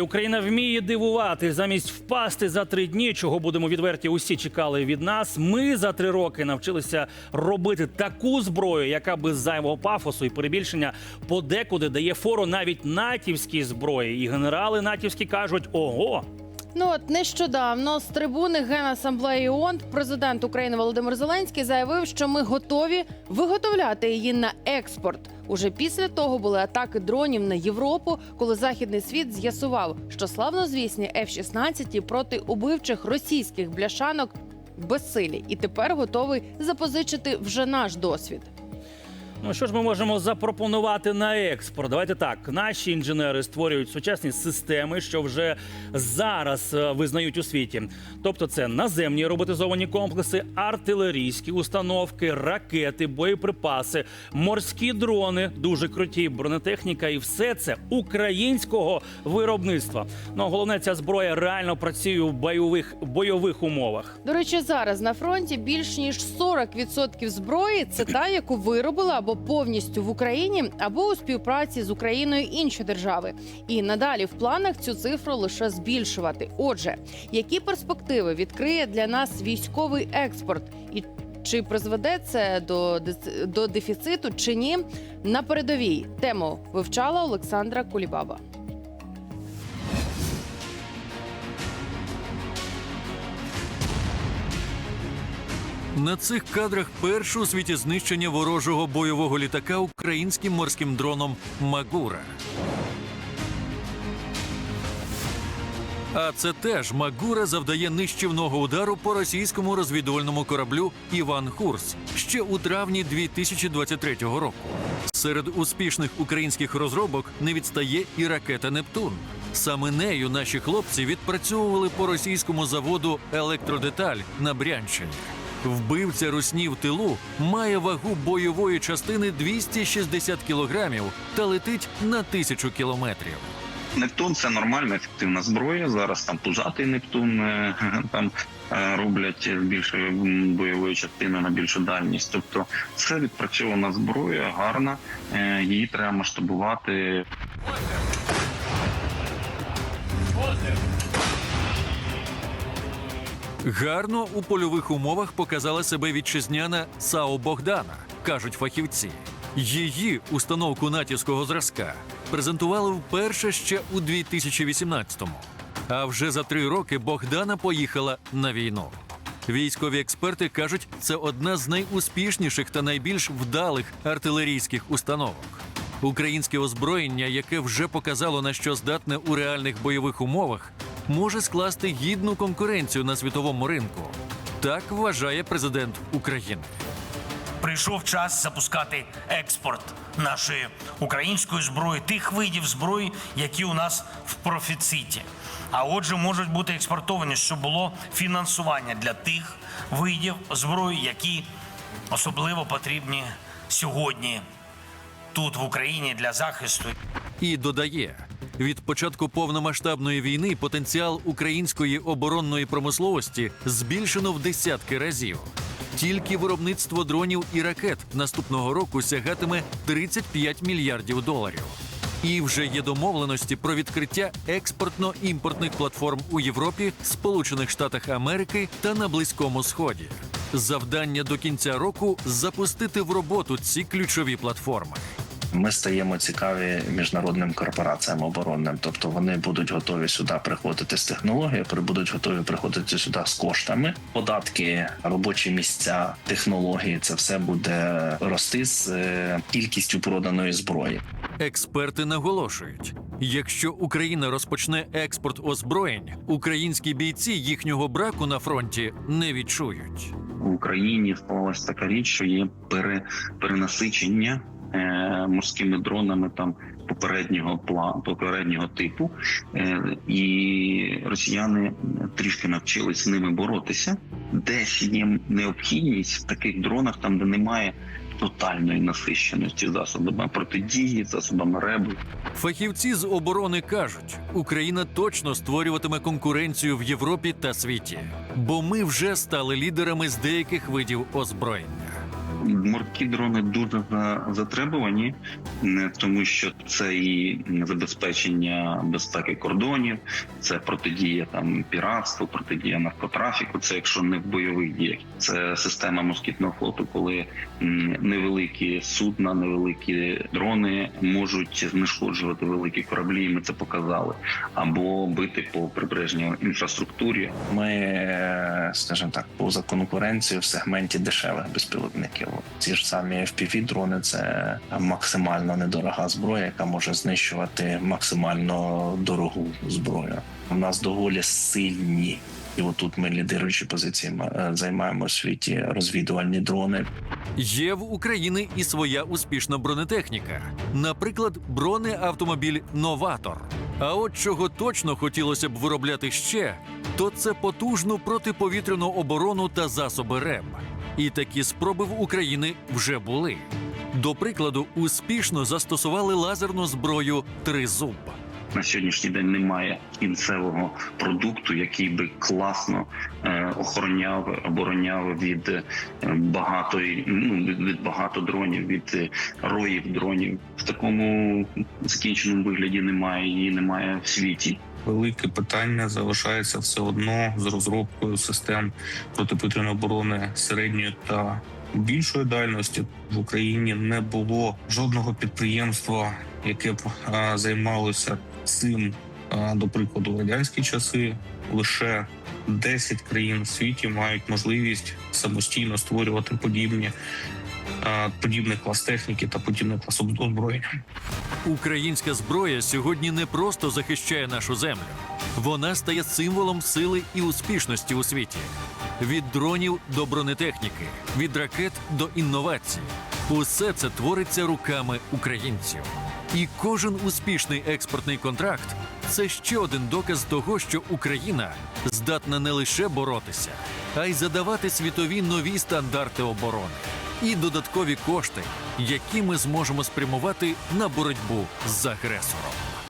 Україна вміє дивувати замість впасти за три дні, чого будемо відверті, усі чекали від нас. Ми за три роки навчилися робити таку зброю, яка без зайвого пафосу і перебільшення подекуди дає фору навіть натівській зброї. І генерали натівські кажуть: ого, Ну от нещодавно з трибуни Генасамблеї ООН президент України Володимир Зеленський заявив, що ми готові виготовляти її на експорт. Уже після того були атаки дронів на Європу, коли західний світ з'ясував, що славнозвісні F-16 проти убивчих російських бляшанок безсилі, і тепер готовий запозичити вже наш досвід. Ну що ж ми можемо запропонувати на експорт? Давайте так. Наші інженери створюють сучасні системи, що вже зараз е, визнають у світі. Тобто, це наземні роботизовані комплекси, артилерійські установки, ракети, боєприпаси, морські дрони, дуже круті, бронетехніка, і все це українського виробництва. Ну головне, ця зброя реально працює в бойових бойових умовах. До речі, зараз на фронті більш ніж 40% зброї це та, яку виробили або повністю в Україні, або у співпраці з Україною інші держави. І надалі в планах цю цифру лише збільшувати. Отже, які перспективи відкриє для нас військовий експорт і чи призведе це до, до дефіциту чи ні? На передовій тему вивчала Олександра Кулібаба. На цих кадрах перше у світі знищення ворожого бойового літака українським морським дроном Магура. А це теж Магура завдає нищівного удару по російському розвідувальному кораблю Іван Хурс ще у травні 2023 року. Серед успішних українських розробок не відстає і ракета Нептун. Саме нею наші хлопці відпрацьовували по російському заводу електродеталь на Брянщині. Вбивця русні в тилу має вагу бойової частини 260 кілограмів та летить на тисячу кілометрів. Нептун це нормальна ефективна зброя. Зараз там пузатий Нептун е, там е, роблять більшою м, бойовою частиною на більшу дальність. Тобто це відпрацьована зброя, гарна. е, Її треба масштабувати. Гарно у польових умовах показала себе вітчизняна САО Богдана, кажуть фахівці. Її установку натівського зразка презентували вперше ще у 2018-му. А вже за три роки Богдана поїхала на війну. Військові експерти кажуть, це одна з найуспішніших та найбільш вдалих артилерійських установок. Українське озброєння, яке вже показало на що здатне у реальних бойових умовах, може скласти гідну конкуренцію на світовому ринку. Так вважає президент України. прийшов час запускати експорт нашої української зброї, тих видів зброї, які у нас в профіциті. А отже, можуть бути експортовані, щоб було фінансування для тих видів зброї, які особливо потрібні сьогодні тут в Україні для захисту І додає: від початку повномасштабної війни потенціал української оборонної промисловості збільшено в десятки разів. Тільки виробництво дронів і ракет наступного року сягатиме 35 мільярдів доларів. І вже є домовленості про відкриття експортно-імпортних платформ у Європі, Сполучених Штатах Америки та на Близькому Сході. Завдання до кінця року запустити в роботу ці ключові платформи. Ми стаємо цікаві міжнародним корпораціям оборонним, тобто вони будуть готові сюди приходити з технологією, будуть готові приходити сюди з коштами. Податки, робочі місця, технології це все буде рости з е, кількістю проданої зброї. Експерти наголошують: якщо Україна розпочне експорт озброєнь, українські бійці їхнього браку на фронті не відчують. В Україні склалась така річ, що є пере, перенасичення морськими дронами там попереднього пла, попереднього типу, е, і росіяни трішки навчились з ними боротися. Десь є необхідність в таких дронах, там де немає тотальної насищеності засобами протидії, засобами РЕБу. Фахівці з оборони кажуть, Україна точно створюватиме конкуренцію в Європі та світі, бо ми вже стали лідерами з деяких видів озброєння. Морські дрони дуже за- затребувані, не тому що це і забезпечення безпеки кордонів, це протидія там піратству, протидія наркотрафіку. Це якщо не в бойових діях, це система москітного флоту, коли невеликі судна, невеликі дрони можуть знешкоджувати великі кораблі. і Ми це показали, або бити по прибережній інфраструктурі, Ми, е, скажімо так, поза конкуренцією в сегменті дешевих безпілотників. Ці ж самі fpv дрони це максимально недорога зброя, яка може знищувати максимально дорогу зброю. У нас доволі сильні. І отут ми лідируючі позиції е, займаємо у світі розвідувальні дрони. Є в України і своя успішна бронетехніка, наприклад, бронеавтомобіль Новатор. А от чого точно хотілося б виробляти ще, то це потужну протиповітряну оборону та засоби РЕБ. І такі спроби в України вже були. До прикладу, успішно застосували лазерну зброю Тризуб. на сьогоднішній день немає кінцевого продукту, який би класно е, охороняв, обороняв від е, багатої ну від багато дронів, від е, роїв дронів. В такому закінченому вигляді немає її, немає в світі. Велике питання залишається все одно з розробкою систем протиповітряної оборони середньої та більшої дальності в Україні не було жодного підприємства, яке б займалося цим. До прикладу, радянські часи лише 10 країн в світі мають можливість самостійно створювати подібні а, подібний клас техніки та подібний клас озброєння. Українська зброя сьогодні не просто захищає нашу землю, вона стає символом сили і успішності у світі. Від дронів до бронетехніки, від ракет до інновацій. Усе це твориться руками українців. І кожен успішний експортний контракт це ще один доказ того, що Україна здатна не лише боротися, а й задавати світові нові стандарти оборони і додаткові кошти, які ми зможемо спрямувати на боротьбу з агресором.